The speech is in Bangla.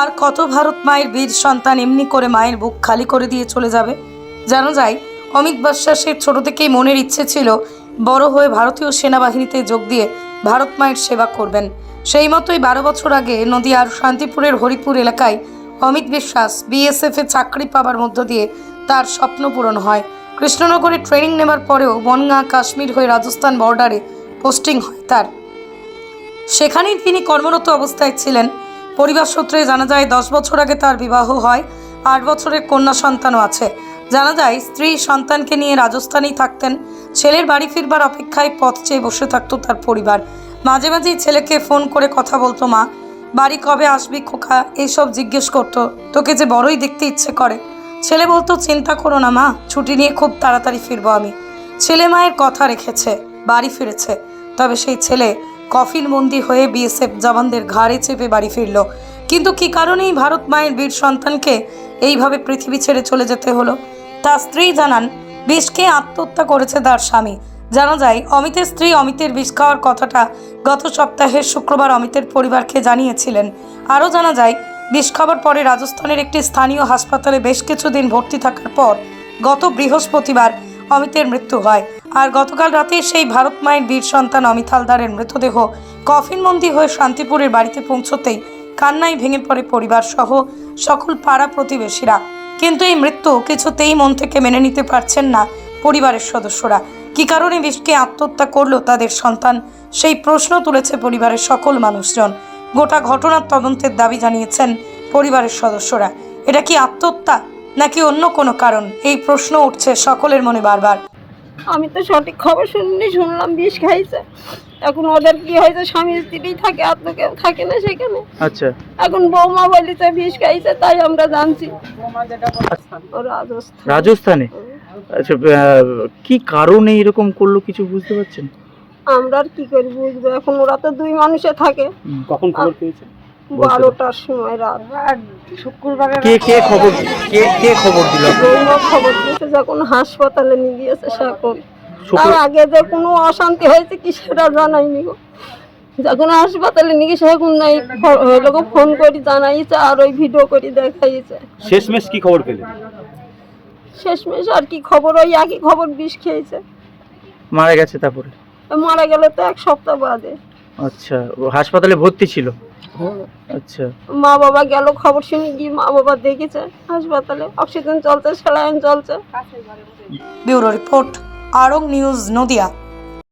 আর কত ভারত মায়ের বীর সন্তান এমনি করে মায়ের বুক খালি করে দিয়ে চলে যাবে? জানা যায় অমিত বিশ্বাসের ছোট থেকেই মনের ইচ্ছে ছিল বড় হয়ে ভারতীয় সেনাবাহিনীতে যোগ দিয়ে ভারত মায়ের সেবা করবেন। সেই মতোই বারো বছর আগে নদিয়ার শান্তিপুরের হরিপুর এলাকায় অমিত বিশ্বাস বিএসএফ চাকরি পাবার মধ্য দিয়ে তার স্বপ্ন পূরণ হয়। কৃষ্ণনগরে ট্রেনিং নেবার পরেও বনগাঁ, কাশ্মীর হয়ে রাজস্থান বর্ডারে পোস্টিং হয় তার। সেখানেই তিনি কর্মরত অবস্থায় ছিলেন। পরিবার সূত্রে জানা যায়, দশ বছর আগে তার বিবাহ হয়, আট বছরের কন্যা সন্তানও আছে। জানা যায়, স্ত্রী সন্তানকে নিয়ে রাজস্থানেই থাকতেন। ছেলের বাড়ি ফিরবার অপেক্ষায় পথ চেয়ে বসে থাকতো তার পরিবার। মাঝে মাঝেই ছেলেকে ফোন করে কথা বলতো, মা, বাড়ি কবে আসবি খোকা? এইসব জিজ্ঞেস করতো। তোকে যে বড়ই দেখতে ইচ্ছে করে। ছেলে বলতো, চিন্তা করো না, মা, ছুটি নিয়ে খুব তাড়াতাড়ি ফিরবো আমি। ছেলে মায়ের কথা রেখেছে, বাড়ি ফিরেছে। তবে সেই ছেলে কফিন বন্দি হয়ে বিএসএফ জওয়ানদের ঘাড়ে চেপে বাড়ি ফিরল। কিন্তু কি কারণেই ভারত মায়ের বীর সন্তানকে এইভাবে পৃথিবী ছেড়ে চলে যেতে হলো? তার স্ত্রী জানান, বিষকে আত্মহত্যা করেছে তার স্বামী। জানা যায়, অমিতের স্ত্রী অমিতের বিষ খাওয়ার কথাটা গত সপ্তাহের শুক্রবার অমিতের পরিবারকে জানিয়েছিলেন। আরও জানা যায়, বিষ খাবার পরে রাজস্থানের একটি স্থানীয় হাসপাতালে বেশ কিছুদিন ভর্তি থাকার পর গত বৃহস্পতিবার অমিতের মৃত্যু হয়। আর গতকাল রাতে সেই ভারত মায়ের বীর সন্তান অমিত হালদারের মৃতদেহ কফিনবন্দি হয়ে শান্তিপুরের বাড়িতে পৌঁছতেই কান্নায় ভেঙে পড়ে পরিবার সহ সকল পাড়া প্রতিবেশীরা। কিন্তু এই মৃত্যু কিছুতেই মন থেকে মেনে নিতে পারছেন না পরিবারের সদস্যরা। কি কারণে বিষকে আত্মহত্যা করল তাদের সন্তান? সেই প্রশ্ন তুলেছে পরিবারের সকল মানুষজন। গোটা ঘটনার তদন্তের দাবি জানিয়েছেন পরিবারের সদস্যরা। এটা কি আত্মহত্যা? নাকি অন্য কোনো কারণ? এই প্রশ্ন উঠছে সকলের মনে বারবার। আমি তো সঠিক খবর শুনিনি শুনলাম বিষ খাইছে। এখন ওদের কি হয়েছে? স্বামী স্ত্রী থাকে আর তো কেউ থাকে না সেখানে। আচ্ছা। এখন বৌমা বলিছে বিষ খাইছে তাই আমরা জানছি। রাজস্থানে। আচ্ছা কি কারণে এরকম করল কিছু বুঝতে পারছেন? আমরা আর কি করি বুঝব? এখন ওরা তো দুই মানুষে থাকে। কখন খবর পেয়েছেন? বারোটার সময় রাত। শুক্রবারে কে কে খবর কে কে খবর দিল? বৌমা খবর দিয়েছে যখন হাসপাতালে নিয়ে গিয়েছে সেখন শুক্র- তার আগে যে কোনো অশান্তি হয়েছে কি সেটা জানাইনি গো যখন হাসপাতালে নিয়ে এখন নাই লোক ফোন করে জানাইছে আর ওই ভিডিও করে দেখাইছে। শেষমেশ কি খবর পেলেন শেষমেশ আর কি খবর? ওই একই খবর বিষ খেয়েছে। মারা গেছে তারপরে? মারা গেল তো এক সপ্তাহ বাদে। আচ্ছা ও হাসপাতালে ভর্তি ছিল? আচ্ছা। মা বাবা গেল খবর শুনে গিয়ে মা বাবা দেখেছে হাসপাতালে। অক্সিজেন চলছে স্যালাইন চলছে। Bureau report Arong news Nadia.